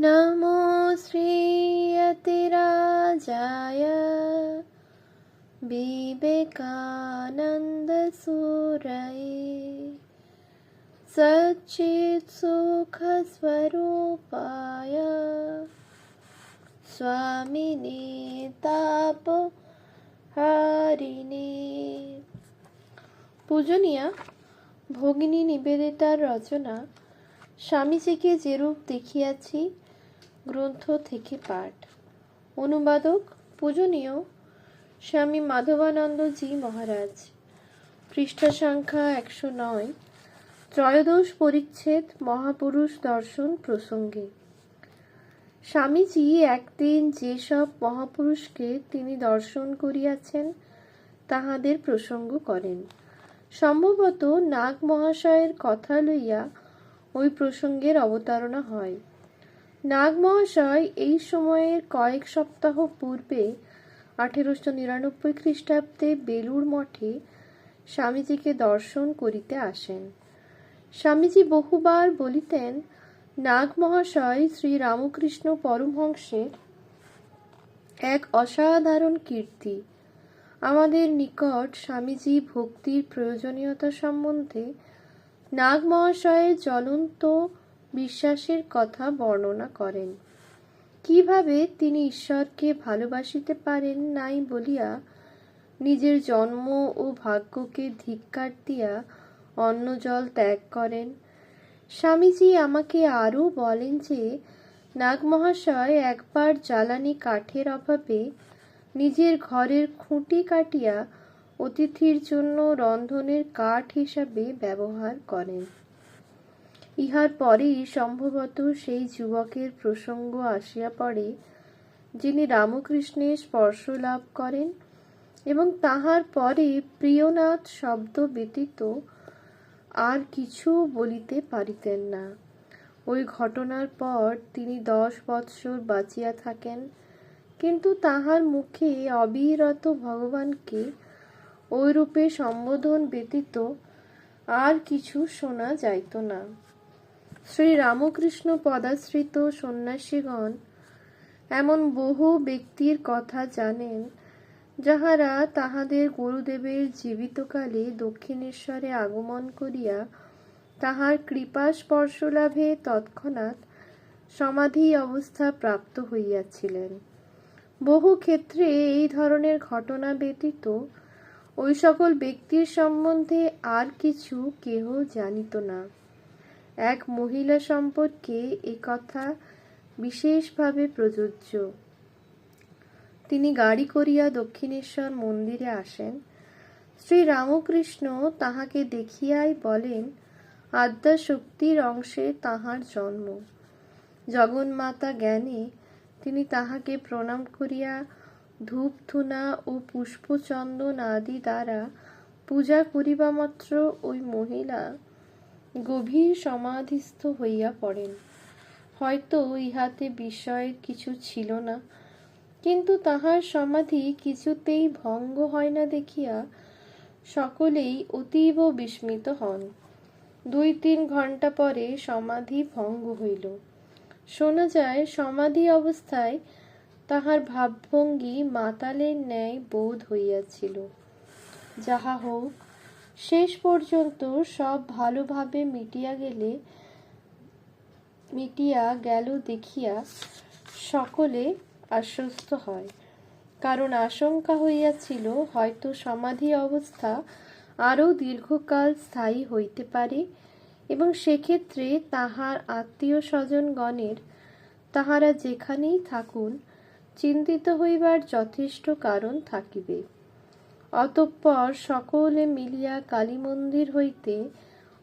नमो श्रीयतिराजाय विवेकानन्दसूरये सच्चित्सुखस्वरूपाय स्वामिने তাপহারিণী পূজনীয়া ভগিনী নিবেদিতার রচনা স্বামীজিকে যেরূপ দেখিয়াছি গ্রন্থ থেকে পাঠ। অনুবাদক পূজনীয় স্বামী মাধবানন্দজি মহারাজ। পৃষ্ঠা সংখ্যা একশো নয়। ত্রয়োদশ পরিচ্ছেদ মহাপুরুষ দর্শন প্রসঙ্গে। স্বামীজি একদিন যেসব মহাপুরুষকে তিনি দর্শন করিয়াছেন, তাহাদের প্রসঙ্গ করেন। সম্ভবত নাগ মহাশয়ের কথা লইয়া ওই প্রসঙ্গের অবতারণা হয়। নাগ মহাশয় এই সময়ের কয়েক সপ্তাহ পূর্বে আঠেরোশো নিরানব্বই খ্রিস্টাব্দে বেলুর মঠে স্বামীজিকে দর্শন করিতে আসেন। স্বামীজি বহুবার বলিতেন নাগ মহাশয় শ্রী রামকৃষ্ণ পরমহংসের এক অসাধারণ কীর্তি। আমাদের নিকট স্বামীজি ভক্তির প্রয়োজনীয়তা সম্বন্ধে নাগ মহাশয়ের জ্বলন্ত বিশ্বাসের কথা বর্ণনা করেন। কীভাবে তিনি ঈশ্বরকে ভালোবাসিতে পারেন নাই বলিয়া নিজের জন্ম ও ভাগ্যকে ধিক্কার দিয়া অন্ন জল ত্যাগ করেন। স্বামীজি আমাকে আরও বলেন যে, নাগমহাশয় একবার জ্বালানি কাঠের অভাবে নিজের ঘরের খুঁটি কাটিয়া অতিথির জন্য রন্ধনের কাঠ হিসাবে ব্যবহার করেন। ইহার পরেই সম্ভবত সেই যুবকের প্রসঙ্গ আসিয়া পড়ে, যিনি রামকৃষ্ণের স্পর্শ লাভ করেন এবং তাহার পরে প্রিয়নাথ শব্দ ব্যতীত আর কিছু বলিতে পারিতেন না। ওই ঘটনার পর তিনি দশ বৎসর বাঁচিয়া থাকেন, কিন্তু তাহার মুখে অবিরত ভগবানকে ওইরূপে সম্বোধন ব্যতীত আর কিছু শোনা যাইত না। শ্রী রামকৃষ্ণ পদাশ্রিত সন্ন্যাসীগণ এমন বহু ব্যক্তির কথা জানেন, যাহারা তাহাদের গুরুদেবের জীবিতকালে দক্ষিণেশ্বরে আগমন করিয়া তাহার কৃপা স্পর্শ লাভে তৎক্ষণাৎ সমাধি অবস্থা প্রাপ্ত হইয়াছিলেন। বহু ক্ষেত্রে এই ধরনের ঘটনা ব্যতীত ওই সকল ব্যক্তির সম্বন্ধে আর কিছু কেহ জানিত না। এক মহিলা সম্পর্কে এ কথা বিশেষভাবে প্রযোজ্য। তিনি গাড়ি করিয়া দক্ষিণেশ্বর মন্দিরে আসেন। শ্রী রামকৃষ্ণ তাহাকে দেখিয়াই বলেন, আদ্যা শক্তির অংশে তাহার জন্ম। জগন্মাতা জ্ঞানে তিনি তাহাকে প্রণাম করিয়া ধূপ ধুনা ও পুষ্পচন্দন আদি দ্বারা পূজা করিবামাত্র ওই মহিলা গভীর সমাধিস্থ হইয়া পড়েন। হয়তো ইহাতে বিষয়ের কিছু ছিল না, কিন্তু তাহার সমাধি কিছুতেই ভঙ্গ হয় না দেখিয়া সকলেই অতীব বিস্মিত হন। দুই তিন ঘণ্টা পরে সমাধি ভঙ্গ হইল। শোনা যায়, সমাধি অবস্থায় তাহার ভাবভঙ্গি মাতালের ন্যায় বোধ হইয়াছিল। যাহা হোক শেষ পর্যন্ত সব ভালোভাবে মিটিয়া গেলে, মিটিয়া গেল দেখিয়া সকলে আশ্বস্ত হয়। কারণ আশঙ্কা হইয়াছিল, হয়তো সমাধি অবস্থা আরও দীর্ঘকাল স্থায়ী হইতে পারে এবং সেক্ষেত্রে তাহার আত্মীয় স্বজনগণের তাহারা যেখানেই থাকুন, চিন্তিত হইবার যথেষ্ট কারণ থাকিবে। অতঃপর সকলে মিলিয়া কালী মন্দির হইতে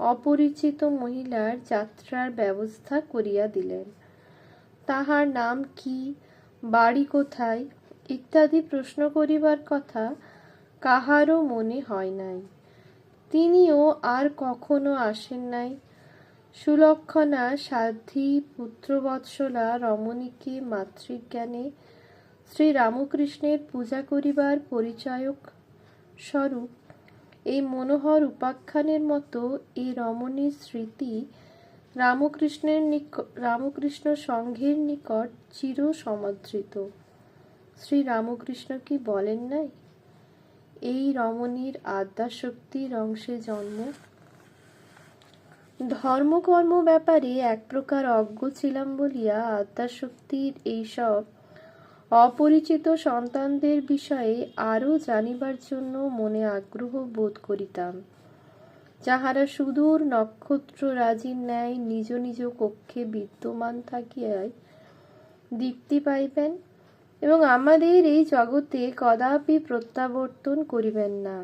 অপরিচিত মহিলার যাত্রার ব্যবস্থা করিয়া দিলেন। তাহার নাম কি, বাড়ি কোথায়, ইত্যাদি প্রশ্ন করিবার কথা কাহারও মনে হয় নাই। তিনিও আর কখনো আসেন নাই। সুলক্ষণা সাধ্বী পুত্রবৎসলা রমণীকে মাতৃজ্ঞানে শ্রীরামকৃষ্ণের পূজা করিবার পরিচায়ক স্বরূপ, এই মনোহর উপাখ্যানের মতো এই রমণীর স্মৃতি রামকৃষ্ণের নিক, রামকৃষ্ণ সংঘের নিকট চির সমাদৃত শ্রী রামকৃষ্ণ কি বলেন নাই? এই রমণীর আদ্যাশক্তির অংশে জন্ম। ধর্মকর্ম ব্যাপারে এক প্রকার অজ্ঞ ছিলাম বলিয়া আদ্যাশক্তির এইসব অপরিচিত সন্তানদের বিষয়ে আরও জানিবার জন্য মনে আগ্রহ বোধ করিতাম। যাহারা সুদূর নক্ষত্র রাজির ন্যায় নিজ নিজ কক্ষে বিদ্যমান থাকিয়াই দীপ্তি পাইবেন এবং আমাদের এই জগতে কদাপি প্রত্যাবর্তন করিবেন না।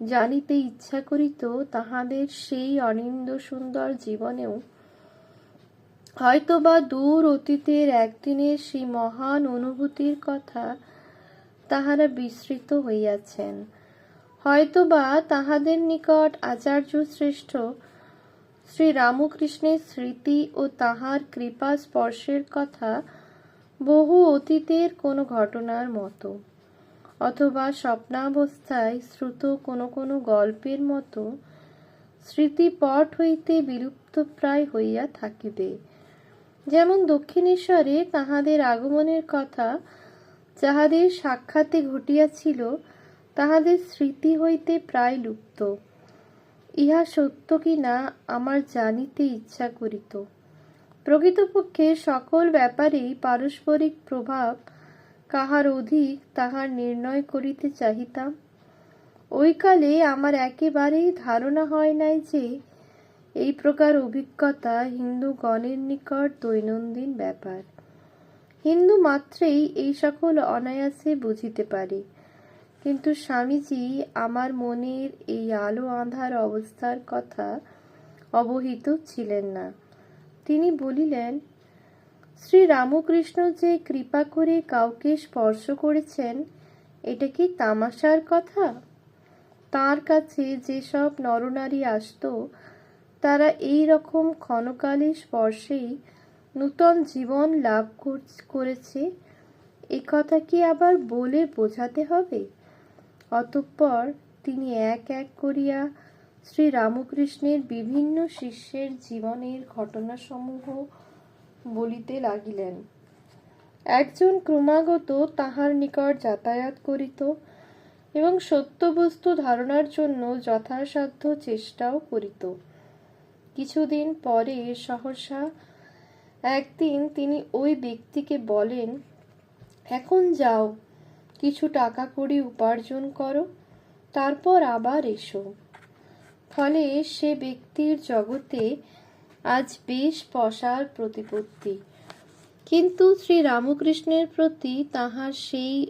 জানিতে ইচ্ছা করিত তাহাদের সেই অনিন্দ সুন্দর জীবনেও হয়তোবা দূর অতীতের একদিনের সেই মহান অনুভূতির কথা তাহারা বিস্মৃত হইয়াছেন। হয়তোবা তাহাদের নিকট আচার্য শ্রেষ্ঠ শ্রী রামকৃষ্ণের স্মৃতি ও তাহার কৃপা স্পর্শের কথা বহু অতীতের কোনো ঘটনার মতো, অথবা স্বপ্নাবস্থায় শ্রুত কোনো কোনো গল্পের মতো স্মৃতিপট হইতে বিলুপ্তপ্রায় হইয়া থাকিবে। যেমন দক্ষিণেশ্বরে তাহাদের আগমনের কথা যাহাদের সাক্ষাতে ঘটিয়াছিল, তাহাদের স্মৃতি হইতে প্রায় লুপ্ত। ইহা সত্য কি না আমার জানিতে ইচ্ছা করিত। প্রকৃতপক্ষে সকল ব্যাপারেই পারস্পরিক প্রভাব কাহার অধিক, তাহার নির্ণয় করিতে চাহিতাম। ওই কালে আমার একেবারেই ধারণা হয় নাই যে এই প্রকার অভিজ্ঞতা হিন্দু গণের নিকট দৈনন্দিন ব্যাপার। হিন্দু মাত্রেই এই সকল অনায়াসে বুঝিতে পারে। কিন্তু স্বামীজি আমার মনের এই আলো আঁধার অবস্থার কথা অবহিত ছিলেন না। তিনি বলিলেন, শ্রী রামকৃষ্ণ যে কৃপা করে কাউকে স্পর্শ করেছেন, এটা কি তামাশার কথা? তার কাছে যেসব নরনারী আসত তারা এই রকম ক্ষণকালে স্পর্শেই নূতন জীবন লাভ করেছে এ কথা কি আবার বলে বোঝাতে হবে? অতঃপর তিনি এক এক করিয়া শ্রী রামকৃষ্ণের বিভিন্ন শিষ্যের জীবনের ঘটনাসমূহ বলিতে লাগিলেন। একজন ক্রমাগত তাহার নিকট যাতায়াত করিত এবং সত্যবস্তু ধারণার জন্য যথাসাধ্য চেষ্টাও করিত। কিছুদিন পরে সহসা একদিন তিনি ওই ব্যক্তিকে বলেন, এখন যাও, কিছু টাকা কড়ি উপার্জন করো, তারপর আবার এসো। ফলে সে ব্যক্তির জগতে আজ বেশ পশার প্রতিপত্তি। কিন্তু শ্রী রামকৃষ্ণের প্রতি তাহার সেই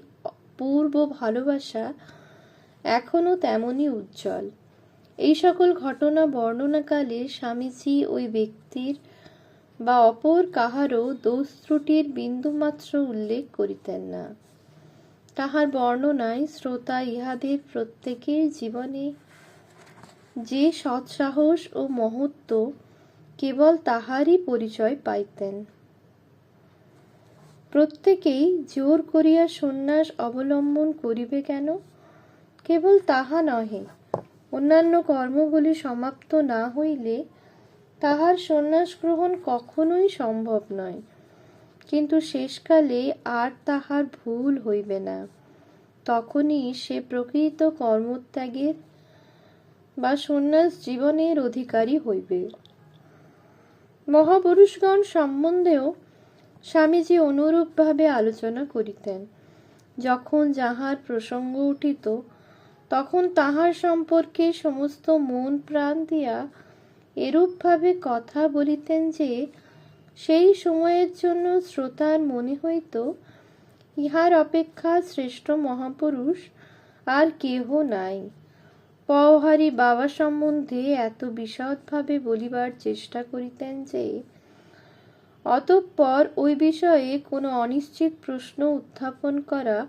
পূর্ব ভালোবাসা এখনও তেমনই উজ্জ্বল। এই সকল ঘটনা বর্ণনাকালে স্বামীজি ওই ব্যক্তির বা অপর কাহারও দোষ ত্রুটির বিন্দুমাত্র উল্লেখ করিতেন না। তাহার বর্ণনায় শ্রোতা ইহাদের প্রত্যেকের জীবনে যে সৎসাহস ও মহত্ব কেবল তাহারই পরিচয় পাইতেন। প্রত্যেকেই জোর করিয়া সন্ন্যাস অবলম্বন করিবে কেন? কেবল তাহা নহে অন্যান্য কর্মগুলি সমাপ্ত না হইলে তাহার সন্ন্যাস গ্রহণ কখনোই সম্ভব নয়। কিন্তু শেষকালে আর তাহার ভুল হইবে না। তখনই সে প্রকৃত কর্মত্যাগের বা সন্ন্যাস জীবনের অধিকারী হইবে। মহাপুরুষগণ সম্বন্ধেও স্বামীজি অনুরূপভাবে আলোচনা করিতেন। যখন যাহার প্রসঙ্গ উঠিত তখন তাহার সম্পর্কে সমস্ত মন প্রাণ দিয়া এরূপভাবে কথা বলিতেন যে, সেই সময়ের জন্য শ্রোতার মনে হইত, ইহার অপেক্ষা শ্রেষ্ঠ মহাপুরুষ আর কেহ নাই। পওহারি বাবা সম্বন্ধে এত বিশদভাবে বলিবার চেষ্টা করিতেন যে, অতঃপর ওই বিষয়ে কোনো অনিশ্চিত প্রশ্ন উত্থাপন করা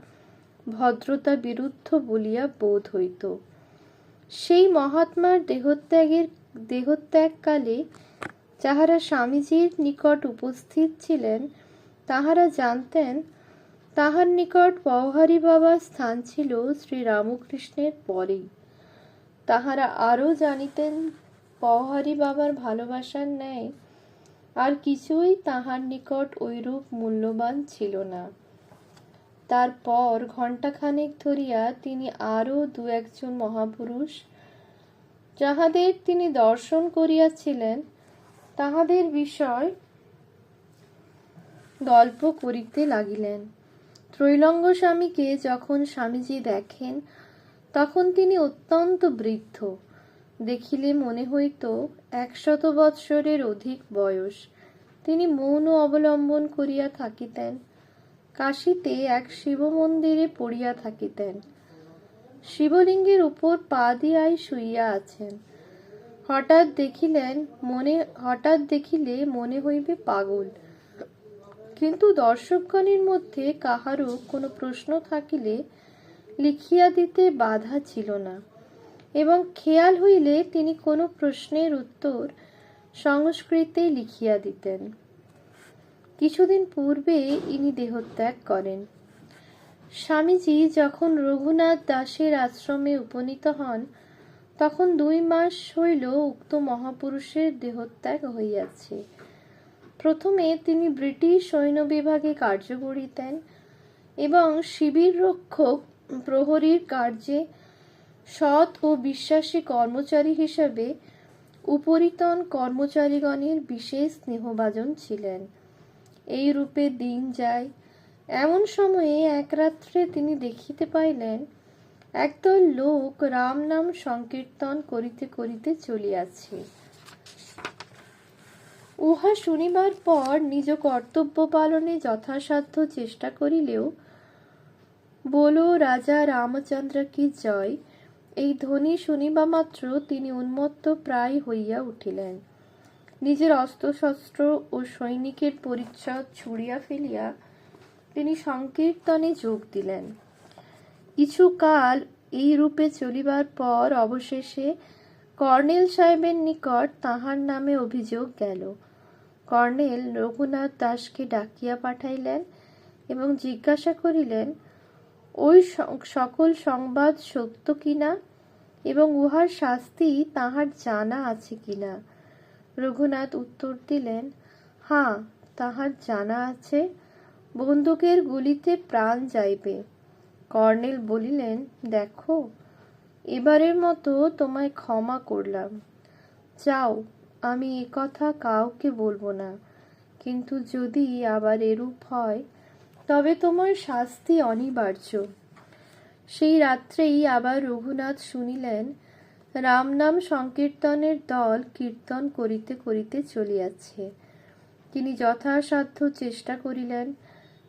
ভদ্রতা বিরুদ্ধ বলিয়া বোধ হইত। সেই মহাত্মার দেহত্যাগের, দেহত্যাগকালে যাহারা স্বামীজির নিকট উপস্থিত ছিলেন, তাহারা জানতেন, তাহার নিকট পওহারি বাবার স্থান ছিল শ্রী রামকৃষ্ণের পরেই। তাহারা আরও জানিতেন, পওহারি বাবার ভালোবাসার ন্যায় আর কিছুই তাহার নিকট ঐরূপ মূল্যবান ছিল না। তারপর ঘণ্টাখানেক ধরিয়া তিনি আরও দু একজন মহাপুরুষ যাহাদের তিনি দর্শন করিয়াছিলেন, তাহাদের বিষয় গল্প করিতে লাগিলেন। ত্রৈলঙ্গ স্বামীকে যখন স্বামীজি দেখেন, তখন তিনি অত্যন্ত বৃদ্ধ। দেখিলে মনে হইত একশত বৎসরের অধিক বয়স। তিনি মৌন অবলম্বন করিয়া থাকিতেন। কাশীতে এক শিব মন্দিরে পড়িয়া থাকিতেন। শিবলিঙ্গের উপর পা দিয়াই শুইয়া আছেন। হঠাৎ দেখিলেন মনে, হঠাৎ দেখিলে মনে হইবে পাগল। কিন্তু দর্শকগণের মধ্যে কাহারও কোনো প্রশ্ন থাকিলে লিখিয়া দিতে বাধা ছিল না এবং খেয়াল হইলে তিনি কোনো প্রশ্নের উত্তর সংস্কৃতে লিখিয়া দিতেন। কিছুদিন পূর্বে ইনি দেহত্যাগ করেন। স্বামীজি যখন রঘুনাথ দাসের আশ্রমে উপনীত হন, তখন দুই মাস হইল উক্ত মহাপুরুষের দেহত্যাগ হইয়াছে। প্রথমে তিনি ব্রিটিশ সৈন্য বিভাগে কার্য করিতেন এবং শিবির রক্ষক প্রহরীর কার্যে সৎ ও বিশ্বাসী কর্মচারী হিসাবে উপরিতন কর্মচারীগণের বিশেষ স্নেহভাজন ছিলেন। এই রূপে দিন যায়। এমন সময়ে এক রাত্রে তিনি দেখিতে পাইলেন, একদল লোক রাম নাম সংকীর্তন করিতে করিতে চলিয়াছে। উহা শুনিবার পর নিজ কর্তব্য পালনে যথাসাধ্য চেষ্টা করিলেও, বলো, রাজা রামচন্দ্র কি জয়? এই ধ্বনি শুনিবা মাত্র তিনি উন্মত্ত প্রায় হইয়া উঠিলেন। নিজের অস্ত্রশস্ত্র ও সৈনিকের পরিচ্ছদ ছুড়িয়া ফেলিয়া তিনি সংকীর্তনে যোগ দিলেন। কিছুকাল এই রূপে চলিবার পর অবশেষে কর্নেল সাহেবের নিকট তাহার নামে অভিযোগ গেল। কর্নেল রঘুনাথ দাসকে ডাকিয়া পাঠাইলেন এবং জিজ্ঞাসা করিলেন, ওই সকল সংবাদ সত্য কিনা এবং উহার শাস্তি তাহার জানা আছে কিনা? রঘুনাথ উত্তর দিলেন হাঁ তাহার জানা আছে। বন্দুকের গুলিতে প্রাণ যাইবে। কর্নেল বলিলেন, দেখো, এবারের মতো তোমায় ক্ষমা করলাম। যাও, আমি এ কথা কাউকে বলব না। কিন্তু যদি আবার এরূপ হয়, তবে তোমার শাস্তি অনিবার্য। সেই রাত্রেই আবার রঘুনাথ শুনিলেন রাম নাম সংকীর্তনের দল কীর্তন করিতে করিতে চলিয়াছে। তিনি যথাসাধ্য চেষ্টা করিলেন,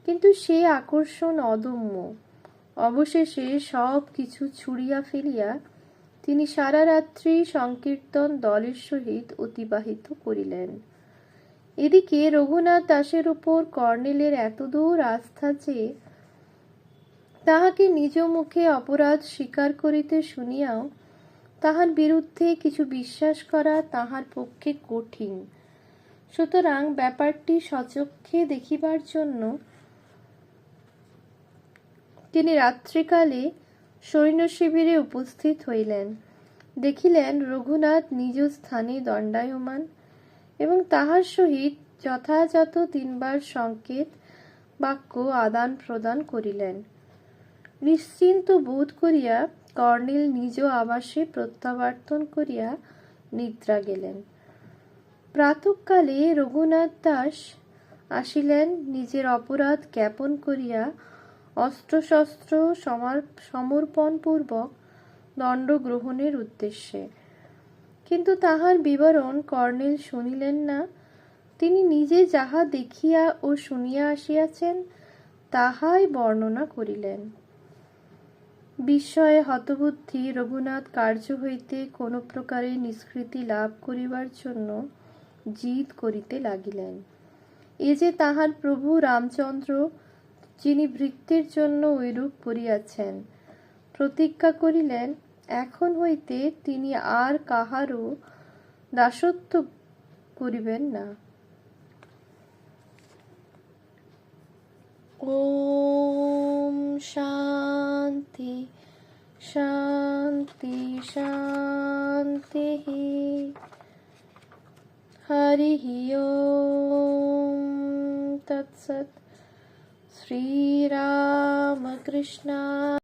কিন্তু সে আকর্ষণ অদম্য। অবশেষে সব কিছু ছুড়িয়া ফেলিয়া তিনি সারা রাত্রি সংকীর্তন দলের সহিত অতিবাহিত করিলেন। এদিকে রঘুনাথ দাসের উপর কর্নেলের এতদূর আস্থা যে তাহাকে নিজ মুখে অপরাধ স্বীকার করিতে শুনিয়াও তাহার বিরুদ্ধে কিছু বিশ্বাস করা তাহার পক্ষে কঠিন। সুতরাং ব্যাপারটি সচক্ষে দেখিবার জন্য তিনি রাত্রিকালে সৈন্য শিবিরে উপস্থিত হইলেন। দেখিলেন রঘুনাথ নিজ স্থানে দণ্ডায়মান এবং তাহার সহিত যথাযথ তিনবার সংকেত, বাক্য আদান প্রদান করিলেন। নিশ্চিন্ত বোধ করিয়া কর্নেল নিজ আবাসে প্রত্যাবর্তন করিয়া নিদ্রা গেলেন। প্রাতকালে রঘুনাথ দাস আসিলেন, নিজের অপরাধ জ্ঞাপন করিয়া অস্ত্রশস্ত্র সমর্পণপূর্বক দণ্ড গ্রহণের উদ্দেশ্যে। কিন্তু তাহার বিবরণ কর্নেল শুনিলেন না। তিনি নিজে যাহা দেখিয়া ও শুনিয়া আসিয়াছেন, তাহাই বর্ণনা করিলেন। বিস্ময়ে হতবুদ্ধি রঘুনাথ কার্য হইতে কোনো প্রকারে নিষ্কৃতি লাভ করিবার জন্য জিদ করিতে লাগিলেন। এ যে তাহার প্রভু রামচন্দ্র, যিনি ভৃত্যের জন্য ঐরূপ করিয়াছেন, প্রতিজ্ঞা করিলেন, এখন হইতে তিনি আর কাহারও দাসত্ব করিবেন না। শান্তি शांति शांति हरि ओ तत्सत कृष्णा